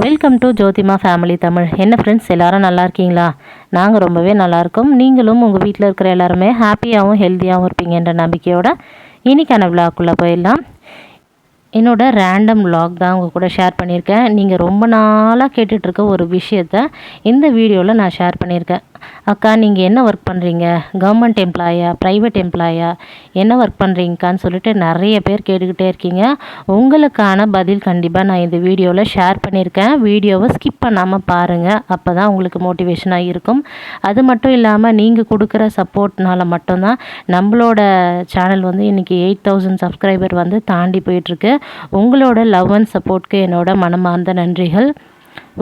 Welcome to Jothima family Tamil என்ன friends எல்லாரும் நல்லா இருக்கீங்களா? நாங்கள் ரொம்பவே நல்லா இருக்கோம். நீங்களும் உங்கள் வீட்டில் இருக்கிற எல்லாருமே ஹாப்பியாகவும் ஹெல்த்தியாகவும் இருப்பீங்கன்ற நம்பிக்கையோட இன்னைக்கான விழாக்குள்ளே போயிடலாம். என்னோட ரேண்டம் வ்ளாக் தான் உங்கள் கூட ஷேர் பண்ணியிருக்கேன். நீங்கள் ரொம்ப நாளாக கேட்டுட்ருக்க ஒரு விஷயத்த இந்த வீடியோவில் நான் ஷேர் பண்ணியிருக்கேன். அக்கா நீங்கள் என்ன ஒர்க் பண்ணுறீங்க கவர்மெண்ட் எம்ப்ளாயா ப்ரைவேட் எம்ப்ளாயா என்ன ஒர்க் பண்ணுறீங்கக்கான்னு சொல்லிட்டு நிறைய பேர் கேட்டுக்கிட்டே இருக்கீங்க. உங்களுக்கான பதில் கண்டிப்பாக நான் இந்த வீடியோவில் ஷேர் பண்ணியிருக்கேன். வீடியோவை ஸ்கிப் பண்ணாமல் பாருங்கள் அப்போ தான் உங்களுக்கு மோட்டிவேஷனாக இருக்கும். அது மட்டும் இல்லாமல் நீங்கள் கொடுக்குற சப்போர்ட்னால் மட்டும்தான் நம்மளோட சேனல் வந்து இன்றைக்கி எயிட் தௌசண்ட் சப்ஸ்கிரைபர் வந்து தாண்டி போயிட்டுருக்கு. உங்களோட லவ் அண்ட் சப்போர்ட்க்கு என்னோட மனமார்ந்த நன்றிகள்.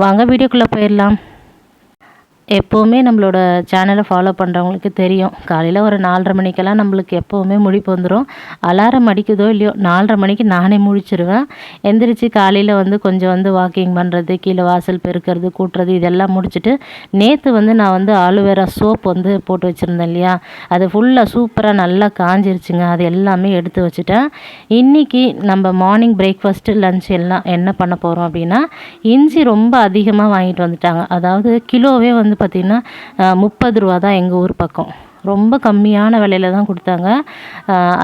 வாங்க வீடியோக்குள்ளே போயிடலாம். எப்போவுமே நம்மளோட சேனலை ஃபாலோ பண்ணுறவங்களுக்கு தெரியும். காலையில் ஒரு நாலரை மணிக்கெல்லாம் நம்மளுக்கு எப்போவுமே முழிப்பு வந்துடும் அலாரம் அடிக்குதோ இல்லையோ நாலரை மணிக்கு நானே முழிச்சிருவேன். எந்திரிச்சு காலையில் வந்து கொஞ்சம் வந்து வாக்கிங் பண்ணுறது கீழே வாசல் பெருக்கிறது கூட்டுறது இதெல்லாம் முடிச்சுட்டு நேற்று வந்து நான் வந்து ஆலுவேரா சோப் வந்து போட்டு வச்சுருந்தேன் இல்லையா? அது ஃபுல்லாக சூப்பராக நல்லா காஞ்சிருச்சுங்க. அது எல்லாமே எடுத்து வச்சுட்டேன். இன்றைக்கி நம்ம மார்னிங் பிரேக்ஃபாஸ்ட்டு லஞ்ச் எல்லாம் என்ன பண்ண போகிறோம் அப்படின்னா இஞ்சி ரொம்ப அதிகமாக வாங்கிட்டு வந்துட்டாங்க. அதாவது கிலோவே வந்து பார்த்திங்கன்னா முப்பது ரூபா தான் எங்கள் ஊர் பக்கம். ரொம்ப கம்மியான விலையில தான் கொடுத்தாங்க.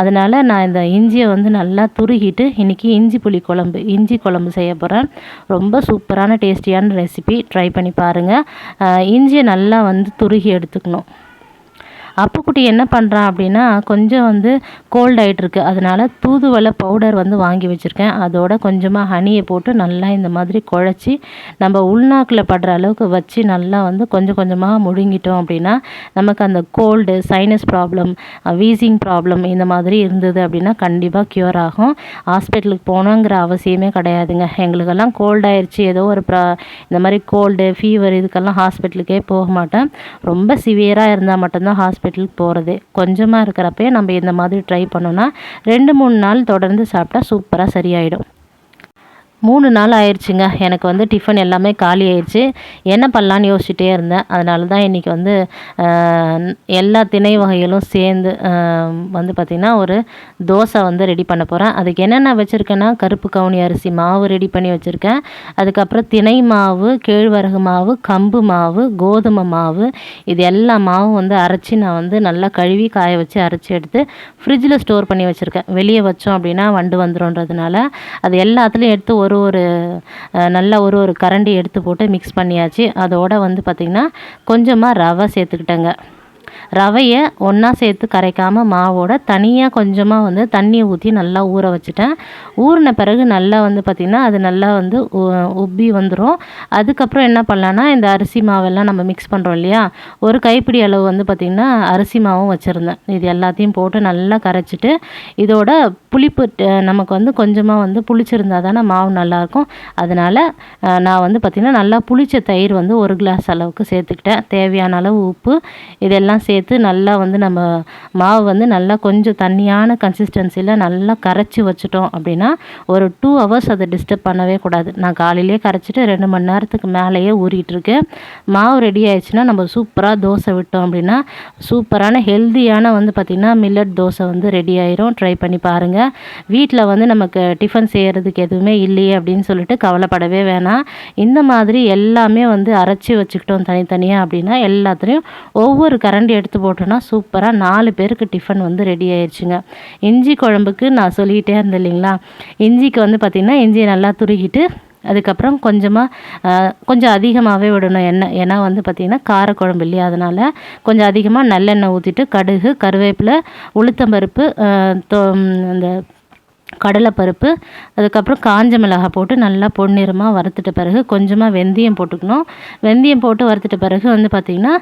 அதனால் நான் இந்த இஞ்சியை வந்து நல்லா துருகிட்டு இன்றைக்கி இஞ்சி புளி குழம்பு இஞ்சி குழம்பு செய்ய போகிறேன் ரொம்ப சூப்பரான டேஸ்டியான ரெசிபி. ட்ரை பண்ணி பாருங்கள் இஞ்சியை நல்லா வந்து துருகி எடுத்துக்கணும். அப்புக்குட்டி என்ன பண்ணுறான் அப்படின்னா கொஞ்சம் வந்து கோல்ட் ஆகிட்டுருக்கு அதனால் தூதுவளை பவுடர் வந்து வாங்கி வச்சுருக்கேன். அதோட கொஞ்சமாக ஹனியை போட்டு நல்லா இந்த மாதிரி குழச்சி நம்ம உள்நாக்கில் படுற அளவுக்கு வச்சு நல்லா வந்து கொஞ்சம் கொஞ்சமாக முழுங்கிட்டோம் அப்படின்னா நமக்கு அந்த cold sinus problem wheezing problem இந்த மாதிரி இருந்தது அப்படின்னா கண்டிப்பாக க்யூர் ஆகும். ஹாஸ்பிட்டலுக்கு போகணுங்கிற அவசியமே கிடையாதுங்க. எங்களுக்கெல்லாம் கோல்ட் ஆயிடுச்சு ஏதோ ஒரு ப்ரா இந்த மாதிரி கோல்டு ஃபீவர் இதுக்கெல்லாம் ஹாஸ்பிட்டலுக்கே போக மாட்டேன். ரொம்ப சிவியராக இருந்தால் மட்டும்தான் ஹாஸ்பிட்டல் ஹாஸ்பிட்டலுக்கு போகிறது கொஞ்சமாக இருக்கிறப்பே நம்ம இந்த மாதிரி ட்ரை பண்ணோன்னா ரெண்டு மூணு நாள் தொடர்ந்து சாப்பிட்டா சூப்பராக சரியாயிடும். மூணு நாள் ஆயிடுச்சுங்க. எனக்கு வந்து டிஃபன் எல்லாமே காலி ஆயிடுச்சு. என்ன பண்ணலான்னு யோசிச்சுட்டே இருந்தேன். அதனால தான் இன்றைக்கி வந்து எல்லா திணை வகைகளும் சேர்ந்து வந்து பார்த்திங்கன்னா ஒரு தோசை வந்து ரெடி பண்ண போகிறேன் அதுக்கு என்னென்ன வச்சுருக்கேன்னா கருப்பு கவுனி அரிசி மாவு ரெடி பண்ணி வச்சுருக்கேன். அதுக்கப்புறம் திணை மாவு கேழ்வரகு மாவு கம்பு மாவு கோதுமை மாவு இது எல்லா மாவும் வந்து அரைச்சி நான் வந்து நல்லா கழுவி காய வச்சு அரைச்சி எடுத்து ஃப்ரிட்ஜில் ஸ்டோர் பண்ணி வச்சுருக்கேன். வெளியே வச்சோம் அப்படின்னா வண்டு வந்துடும்ன்றதுனால அது எல்லாத்துலேயும் எடுத்து ஒரு ஒரு நல்ல ஒரு ஒரு கரண்டி எடுத்து போட்டு மிக்ஸ் பண்ணியாச்சு. அதோட வந்து பார்த்திங்கன்னா கொஞ்சமாக ரவை சேர்த்துக்கிட்டேங்க. ரவையை ஒன்றா சேர்த்து கரைக்காமல் மாவோட தனியாக கொஞ்சமாக வந்து தண்ணியை ஊற்றி நல்லா ஊற வச்சுட்டேன். ஊறின பிறகு நல்லா வந்து பார்த்திங்கன்னா அது நல்லா வந்து உப்பி வந்துடும் அதுக்கப்புறம் என்ன பண்ணலான்னா இந்த அரிசி மாவெல்லாம் நம்ம மிக்ஸ் பண்ணுறோம் இல்லையா? ஒரு கைப்பிடி அளவு வந்து பார்த்திங்கன்னா அரிசி மாவும் வச்சுருந்தேன். இது எல்லாத்தையும் போட்டு நல்லா கரைச்சிட்டு இதோட புளிப்பு நமக்கு வந்து கொஞ்சமாக வந்து புளிச்சிருந்தா தானே மாவு நல்லாயிருக்கும். அதனால் நான் வந்து பார்த்திங்கன்னா நல்லா புளிச்ச தயிர் வந்து ஒரு கிளாஸ் அளவுக்கு சேர்த்துக்கிட்டேன். தேவையான அளவு உப்பு இதெல்லாம் சேர்த்து நல்லா வந்து நம்ம மாவு வந்து நல்லா கொஞ்சம் தண்ணியான கன்சிஸ்டன்சியில் நல்லா கரைச்சி வச்சுட்டோம் அப்படின்னா ஒரு டூ ஹவர்ஸ் அதை டிஸ்டர்ப் பண்ணவே கூடாது. நான் காலையிலே கரைச்சிட்டு ரெண்டு மணி நேரத்துக்கு மேலேயே ஊறிட்டுருக்கு. மாவு ரெடி ஆயிடுச்சுன்னா நம்ம சூப்பராக தோசை விட்டோம் அப்படின்னா சூப்பரான ஹெல்த்தியான வந்து பார்த்திங்கன்னா மில்லட் தோசை வந்து ரெடி ஆயிரும். ட்ரை பண்ணி பாருங்கள் வீட்டில் வந்து நமக்கு டிஃபன் செய்கிறதுக்கு எதுவுமே இல்லையே அப்படின்னு சொல்லிட்டு கவலைப்படவே வேணாம். இந்த மாதிரி எல்லாமே வந்து அரைச்சி வச்சுக்கிட்டோம் தனித்தனியாக அப்படின்னா எல்லாத்துலேயும் ஒவ்வொரு கரண்டி எடுத்து போட்டோன்னா சூப்பராக நாலு பேருக்கு டிஃபன் வந்து ரெடி ஆயிடுச்சுங்க இஞ்சி குழம்புக்கு நான் சொல்லிக்கிட்டே இருந்தேன் இல்லைங்களா? இஞ்சிக்கு வந்து பார்த்திங்கன்னா இஞ்சியை நல்லா துருகிட்டு அதுக்கப்புறம் கொஞ்சமாக கொஞ்சம் அதிகமாகவே விடணும் எண்ணெய் ஏன்னா வந்து பார்த்திங்கன்னா காரக்குழம்பு இல்லையா? அதனால் கொஞ்சம் அதிகமாக நல்லெண்ணெய் ஊற்றிட்டு கடுகு கருவேப்பிலை உளுத்தம்பருப்பு அந்த கடலைப்பருப்பு அதுக்கப்புறம் காஞ்ச மிளகாய் போட்டு நல்லா பொன்னிறமாக வறுத்துட்ட பிறகு கொஞ்சமாக வெந்தயம் போட்டுக்கணும். வெந்தயம் போட்டு வறுத்துட்ட பிறகு வந்து பார்த்திங்கன்னா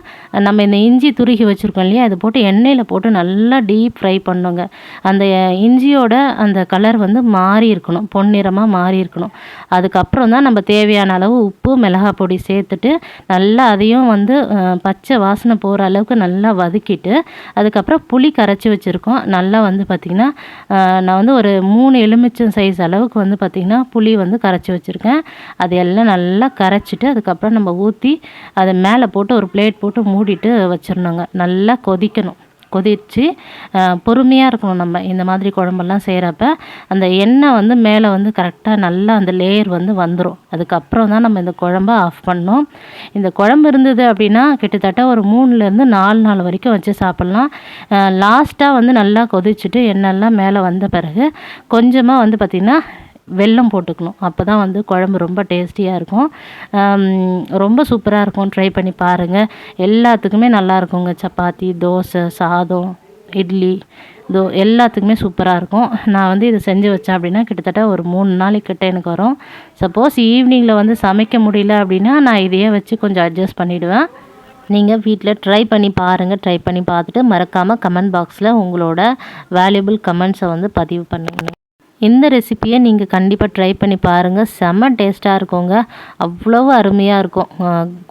நம்ம இந்த இஞ்சி துருகி வச்சுருக்கோம் இல்லையா அதை போட்டு எண்ணெயில் போட்டு நல்லா டீப் ஃப்ரை பண்ணுங்க. அந்த இஞ்சியோட அந்த கலர் வந்து மாறி இருக்கணும் பொன்னிறமாக மாறி இருக்கணும். அதுக்கப்புறம் தான் நம்ம தேவையான அளவு உப்பு மிளகாய் பொடி சேர்த்துட்டு நல்லா அதையும் வந்து பச்சை வாசனை போகிற அளவுக்கு நல்லா வதக்கிட்டு அதுக்கப்புறம் புளி கரைச்சி வச்சுருக்கோம். நல்லா வந்து பார்த்திங்கன்னா நான் வந்து ஒரு மூணு எலுமிச்சம் சைஸ் அளவுக்கு வந்து பார்த்திங்கன்னா புளி வந்து கரைச்சி வச்சுருக்கேன். அது எல்லாம் நல்லா கரைச்சிட்டு அதுக்கப்புறம் நம்ம ஊற்றி அதை மேலே போட்டு ஒரு பிளேட் போட்டு மூடிட்டு வச்சிடணுங்க நல்லா கொதிக்கணும். கொதிச்சு பொறுமையாக இருக்கணும் நம்ம. இந்த மாதிரி குழம்பெல்லாம் செய்கிறப்ப அந்த எண்ணெய் வந்து மேலே வந்து கரெக்டாக நல்லா அந்த லேயர் வந்து வந்துடும் அதுக்கப்புறம் தான் நம்ம இந்த குழம்ப ஆஃப் பண்ணோம் இந்த குழம்பு இருந்தது அப்படின்னா கிட்டத்தட்ட ஒரு மூணுலேருந்து நாலு நாள் வரைக்கும் வச்சு சாப்பிட்லாம். லாஸ்ட்டாக வந்து நல்லா கொதிச்சுட்டு எண்ணெய்லாம் மேலே வந்த பிறகு கொஞ்சமாக வந்து பார்த்திங்கன்னா வெல்லம் போட்டுக்கணும். அப்போ தான் வந்து குழம்பு ரொம்ப டேஸ்டியாக இருக்கும். ரொம்ப சூப்பராக இருக்கும். ட்ரை பண்ணி பாருங்கள் எல்லாத்துக்குமே நல்லா இருக்குங்க. சப்பாத்தி தோசை சாதம் இட்லி தோ எல்லாத்துக்குமே சூப்பராக இருக்கும். நான் வந்து இதை செஞ்சு வச்சேன் அப்படின்னா கிட்டத்தட்ட ஒரு மூணு நாளைக்கிட்ட எனக்கு வரும். சப்போஸ் ஈவினிங்கில் வந்து சமைக்க முடியல அப்படின்னா நான் இதையே வச்சு கொஞ்சம் அட்ஜஸ்ட் பண்ணிவிடுவேன் நீங்கள் வீட்டில் ட்ரை பண்ணி பாருங்கள் ட்ரை பண்ணி பார்த்துட்டு மறக்காமல் கமெண்ட் பாக்ஸில் உங்களோட வேல்யூபிள் கமெண்ட்ஸை வந்து பதிவு பண்ணுங்கள் இந்த ரெசிப்பியை நீங்கள் கண்டிப்பாக ட்ரை பண்ணி பாருங்கள் செம்ம டேஸ்ட்டாக இருக்குங்க. அவ்வளவு அருமையாக இருக்கும்.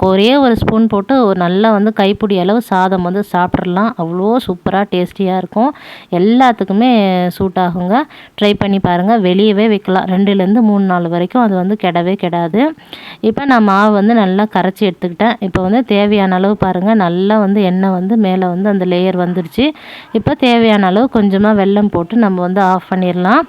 ஒரே ஒரு ஸ்பூன் போட்டு ஒரு நல்லா வந்து கைப்பிடி அளவு சாதம் வந்து சாப்பிட்றலாம் அவ்வளோ சூப்பராக டேஸ்டியாக இருக்கும். எல்லாத்துக்குமே சூட் ஆகுங்க. ட்ரை பண்ணி பாருங்கள் வெளியவே வைக்கலாம். ரெண்டுலேருந்து மூணு நாள் வரைக்கும் அது வந்து கெடவே கெடாது. இப்போ நான் மாவு வந்து நல்லா கரைச்சி எடுத்துக்கிட்டேன். இப்போ வந்து தேவையான அளவு பாருங்கள் நல்லா வந்து எண்ணெய் வந்து மேலே வந்து அந்த லேயர் வந்துடுச்சு இப்போ தேவையான அளவு கொஞ்சமாக வெல்லம் போட்டு நம்ம வந்து ஆஃப் பண்ணிடலாம்.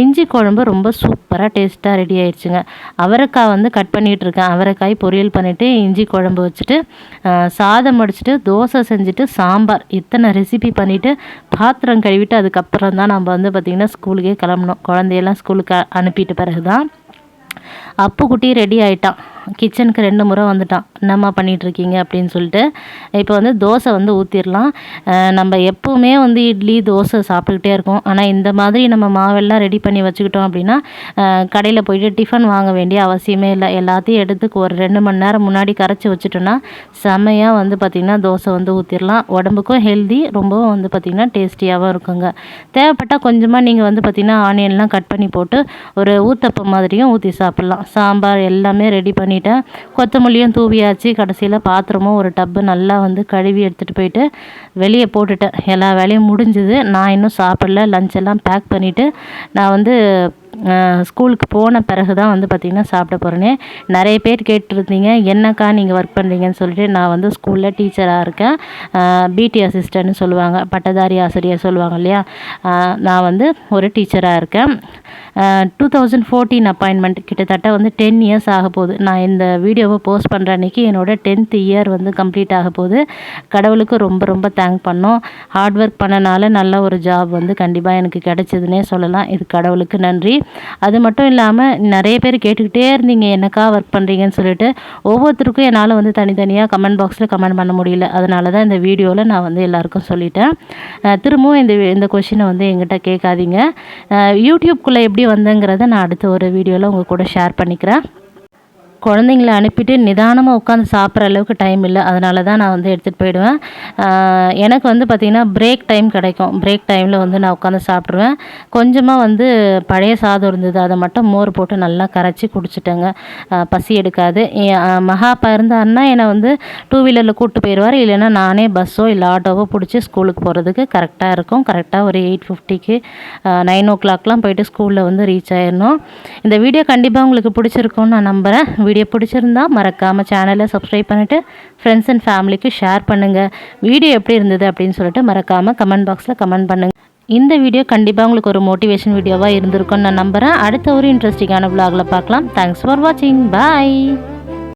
இஞ்சி குழம்பு ரொம்ப சூப்பராக டேஸ்ட்டாக ரெடி ஆயிடுச்சுங்க. அவரைக்காய் வந்து கட் பண்ணிகிட்டு இருக்கேன் அவரைக்காய் பொரியல் பண்ணிவிட்டு இஞ்சி குழம்பு வச்சுட்டு சாதம் அடிச்சுட்டு தோசை செஞ்சுட்டு சாம்பார் இத்தனை ரெசிபி பண்ணிவிட்டு பாத்திரம் கழுவிட்டு அதுக்கப்புறம் தான் நம்ம வந்து பார்த்திங்கன்னா ஸ்கூலுக்கே கிளம்பணும். குழந்தையெல்லாம் ஸ்கூலுக்கு அனுப்பிட்டு பிறகு தான் அப்புக்குட்டி ரெடி ஆகிட்டான் கிச்சனுக்கு ரெண்டு முறை வந்துட்டான். என்னம்மா பண்ணிகிட்ருக்கீங்க அப்படின்னு சொல்லிட்டு இப்போ வந்து தோசை வந்து ஊற்றிடலாம் நம்ம எப்போவுமே வந்து இட்லி தோசை சாப்பிட்டுக்கிட்டே இருக்கோம். ஆனால் இந்த மாதிரி நம்ம மாவெல்லாம் ரெடி பண்ணி வச்சுக்கிட்டோம் அப்படின்னா கடையில் போயிட்டு டிஃபன் வாங்க வேண்டிய அவசியமே இல்லை. எல்லாத்தையும் எடுத்து ஒரு ரெண்டு மணி நேரம் முன்னாடி கரைச்சி வச்சுட்டோன்னா செமையாக வந்து பார்த்திங்கன்னா தோசை வந்து ஊற்றிடலாம் உடம்புக்கும் ஹெல்தி ரொம்பவும் வந்து பார்த்திங்கன்னா டேஸ்டியாகவும் இருக்குங்க. தேவைப்பட்டால் கொஞ்சமாக நீங்கள் வந்து பார்த்திங்கன்னா ஆனியன்லாம் கட் பண்ணி போட்டு ஒரு ஊத்தப்பம் மாதிரியும் ஊற்றி சாப்பிட்லாம். சாம்பார் எல்லாமே ரெடி பண்ணி பண்ணிட்டேன். கொத்தமல்லியும் தூவியாச்சு. கடைசியில் பாத்திரமும் ஒரு டப்பு நல்லா வந்து கழுவி எடுத்துகிட்டு போயிட்டு வெளியே போட்டுட்டேன். எல்லா வேலையும் முடிஞ்சுது. நான் இன்னும் சாப்பிடல. லஞ்ச் எல்லாம் பேக் பண்ணிவிட்டு நான் வந்து ஸ்கூலுக்கு போன பிறகு தான் வந்து பார்த்திங்கன்னா சாப்பிட போகிறேனே நிறைய பேர் கேட்டிருந்தீங்க என்னக்கா நீங்கள் ஒர்க் பண்ணுறீங்கன்னு சொல்லிட்டு நான் வந்து ஸ்கூலில் டீச்சராக இருக்கேன். பிடி அசிஸ்டன்ட்னு சொல்லுவாங்க பட்டதாரி ஆசிரியர் சொல்லுவாங்க இல்லையா? நான் வந்து ஒரு டீச்சராக இருக்கேன். டூ தௌசண்ட் ஃபோர்டீன் அப்பாயின்மெண்ட் கிட்டத்தட்ட வந்து டென் இயர்ஸ் ஆக போகுது. நான் இந்த வீடியோவை போஸ்ட் பண்ணுற அன்றைக்கி என்னோடய டென்த் இயர் வந்து கம்ப்ளீட் ஆக போகுது. கடவுளுக்கு ரொம்ப ரொம்ப தேங்க் பண்ணோம். ஹார்ட் ஒர்க் பண்ணனால நல்ல ஒரு ஜாப் வந்து கண்டிப்பாக எனக்கு கிடச்சிதுன்னே சொல்லலாம். இது கடவுளுக்கு நன்றி. அது மட்டும் இல்லாமல் நிறைய பேர் கேட்டுக்கிட்டே இருந்தீங்க என்னக்கா ஒர்க் பண்ணுறீங்கன்னு சொல்லிட்டு. ஒவ்வொருத்தருக்கும் என்னால் வந்து தனித்தனியாக கமெண்ட் பாக்ஸில் கமெண்ட் பண்ண முடியல. அதனால தான் இந்த வீடியோவில் நான் வந்து எல்லாருக்கும் சொல்லிட்டேன். திரும்பவும் இந்த இந்த கொஷினை வந்து எங்கிட்ட கேட்காதீங்க. யூடியூப்குள்ளே எப்படி வந்தேங்கிறத நான் அடுத்த ஒரு வீடியோவில் உங்கள் கூட ஷேர் பண்ணிக்கிறேன். குழந்தைங்கள அனுப்பிட்டு நிதானமாக உட்காந்து சாப்பிட்ற அளவுக்கு டைம் இல்லை. அதனால தான் நான் வந்து எடுத்துகிட்டு போயிடுவேன். எனக்கு வந்து பார்த்திங்கன்னா பிரேக் டைம் கிடைக்கும். பிரேக் டைமில் வந்து நான் உட்காந்து சாப்பிட்ருவேன். கொஞ்சமாக வந்து பழைய சாதம் இருந்தது அதை மட்டும் மோர் போட்டு நல்லா கரைச்சி குடிச்சிட்டேங்க. பசி எடுக்காது. மகாப்பா இருந்தாருன்னா என்னை வந்து டூ வீலரில் கூப்பிட்டு போயிடுவார் இல்லைன்னா நானே பஸ்ஸோ இல்லை ஆட்டோவோ பிடிச்சி ஸ்கூலுக்கு போகிறதுக்கு கரெக்டாக இருக்கும். கரெக்டாக ஒரு எயிட் ஃபிஃப்டிக்கு நைன் ஓ கிளாக்லாம் போயிட்டு ஸ்கூலில் வந்து ரீச் ஆயிடணும். இந்த வீடியோ கண்டிப்பாக உங்களுக்கு பிடிச்சிருக்கும்னு நான் நம்புகிறேன் வீடியோ பிடிச்சிருந்தா மறக்காமல் சேனலை சப்ஸ்கிரைப் பண்ணிவிட்டு ஃப்ரெண்ட்ஸ் அண்ட் ஃபேமிலிக்கு ஷேர் பண்ணுங்கள் வீடியோ எப்படி இருந்தது அப்படின்னு சொல்லிட்டு மறக்காமல் கமெண்ட் பாக்ஸில் கமெண்ட் பண்ணுங்கள் இந்த வீடியோ கண்டிப்பாக உங்களுக்கு ஒரு மோட்டிவேஷன் வீடியோவாக இருந்திருக்கும்னு நான் நம்புகிறேன் அடுத்த ஒரு இன்ட்ரெஸ்டிங்கான விலாகில் பார்க்கலாம். தேங்க்ஸ் ஃபார் வாட்சிங் பாய்